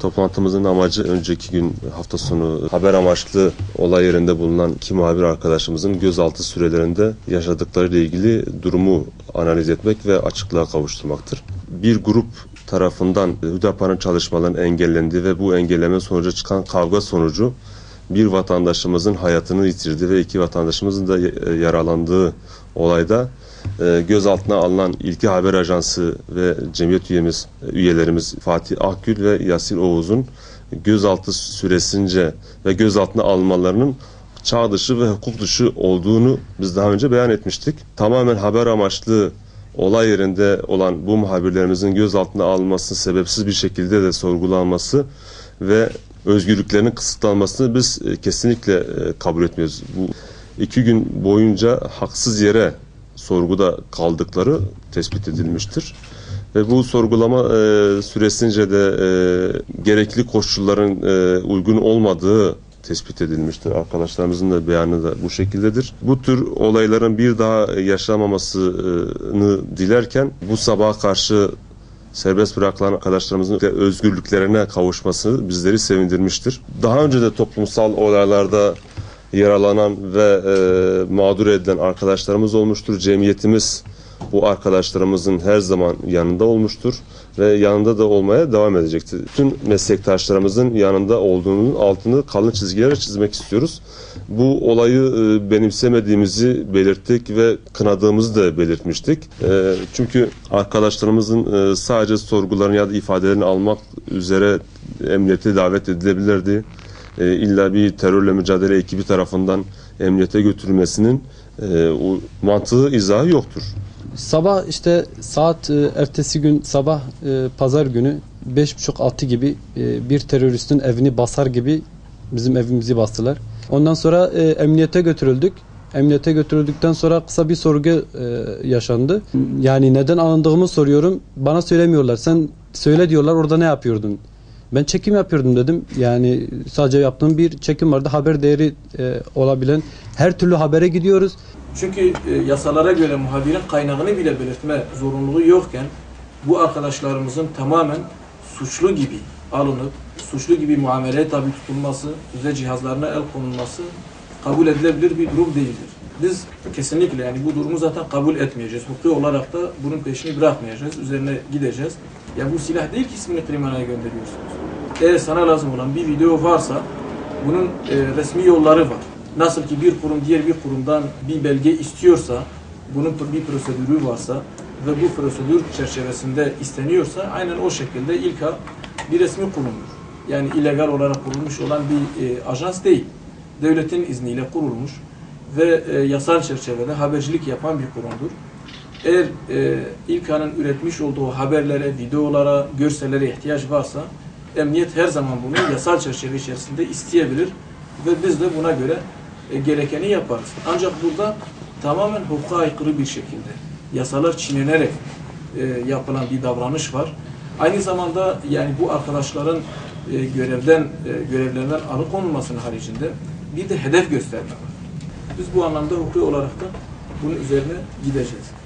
Toplantımızın amacı önceki gün hafta sonu haber amaçlı olay yerinde bulunan iki muhabir arkadaşımızın gözaltı sürelerinde yaşadıkları ilgili durumu analiz etmek ve açıklığa kavuşturmaktır. Bir grup tarafından Hüdapar'ın çalışmalarının engellendiği ve bu engelleme sonucu çıkan kavga sonucu bir vatandaşımızın hayatını yitirdi ve iki vatandaşımızın da yaralandığı olayda e, gözaltına alınan İlki Haber Ajansı ve cemiyet üyemiz, üyelerimiz Fatih Akgül ve Yasin Oğuz'un gözaltı süresince ve gözaltına almalarının çağ dışı ve hukuk dışı olduğunu biz daha önce beyan etmiştik. Tamamen haber amaçlı olay yerinde olan bu muhabirlerimizin gözaltına alınması sebepsiz bir şekilde de sorgulanması ve özgürlüklerinin kısıtlanmasını biz e, kesinlikle e, kabul etmiyoruz. Bu iki gün boyunca haksız yere sorguda kaldıkları tespit edilmiştir. Ve bu sorgulama e, süresince de e, gerekli koşulların e, uygun olmadığı tespit edilmiştir. Arkadaşlarımızın da beyanı da bu şekildedir. Bu tür olayların bir daha yaşanmamasını dilerken bu sabaha karşı serbest bırakılan arkadaşlarımızın özgürlüklerine kavuşması bizleri sevindirmiştir. Daha önce de toplumsal olaylarda yaralanan ve e, mağdur edilen arkadaşlarımız olmuştur. Cemiyetimiz bu arkadaşlarımızın her zaman yanında olmuştur ve yanında da olmaya devam edecektir. Tüm meslektaşlarımızın yanında olduğunun altını kalın çizgilerle çizmek istiyoruz. Bu olayı e, benimsemediğimizi belirttik ve kınadığımızı da belirtmiştik. E, çünkü arkadaşlarımızın e, sadece sorgularını ya da ifadelerini almak üzere emniyete davet edilebilirdi e, illa bir terörle mücadele ekibi tarafından emniyete götürülmesinin e, o mantığı izahı yoktur. Sabah işte saat e, ertesi gün sabah e, pazar günü 5.30-6 gibi e, bir teröristin evini basar gibi bizim evimizi bastılar. Ondan sonra e, emniyete götürüldük. Emniyete götürüldükten sonra kısa bir sorgu e, yaşandı. Yani neden alındığımı soruyorum. Bana söylemiyorlar. Sen söyle diyorlar orada ne yapıyordun? Ben çekim yapıyordum dedim. Yani sadece yaptığım bir çekim vardı. Haber değeri e, olabilen her türlü habere gidiyoruz. Çünkü e, yasalara göre muhabirin kaynağını bile belirtme zorunluluğu yokken bu arkadaşlarımızın tamamen suçlu gibi alınıp suçlu gibi muameleye tabi tutulması ve cihazlarına el konulması kabul edilebilir bir durum değildir. Biz kesinlikle yani bu durumu zaten kabul etmeyeceğiz. Hukuki olarak da bunun peşini bırakmayacağız. Üzerine gideceğiz. Ya bu silah değil ki ismini kriminale gönderiyorsunuz. Eğer sana lazım olan bir video varsa bunun e, resmi yolları var. Nasıl ki bir kurum diğer bir kurumdan bir belge istiyorsa, bunun bir prosedürü varsa ve bu prosedür çerçevesinde isteniyorsa aynen o şekilde İLKA bir resmi kurumdur. Yani illegal olarak kurulmuş olan bir e, ajans değil. Devletin izniyle kurulmuş ve e, yasal çerçevede habercilik yapan bir kurumdur. Eğer e, İLKA'nın üretmiş olduğu haberlere, videolara, görsellere ihtiyaç varsa emniyet her zaman bunu yasal çerçeve içerisinde isteyebilir ve biz de buna göre e, gerekeni yaparız. Ancak burada tamamen hukuka aykırı bir şekilde yasalar çiğnenerek e, yapılan bir davranış var. Aynı zamanda yani bu arkadaşların e, görevden e, görevlerinden alıkonulmasının haricinde bir de hedef gösterme var. Biz bu anlamda hukuki olarak da bunun üzerine gideceğiz.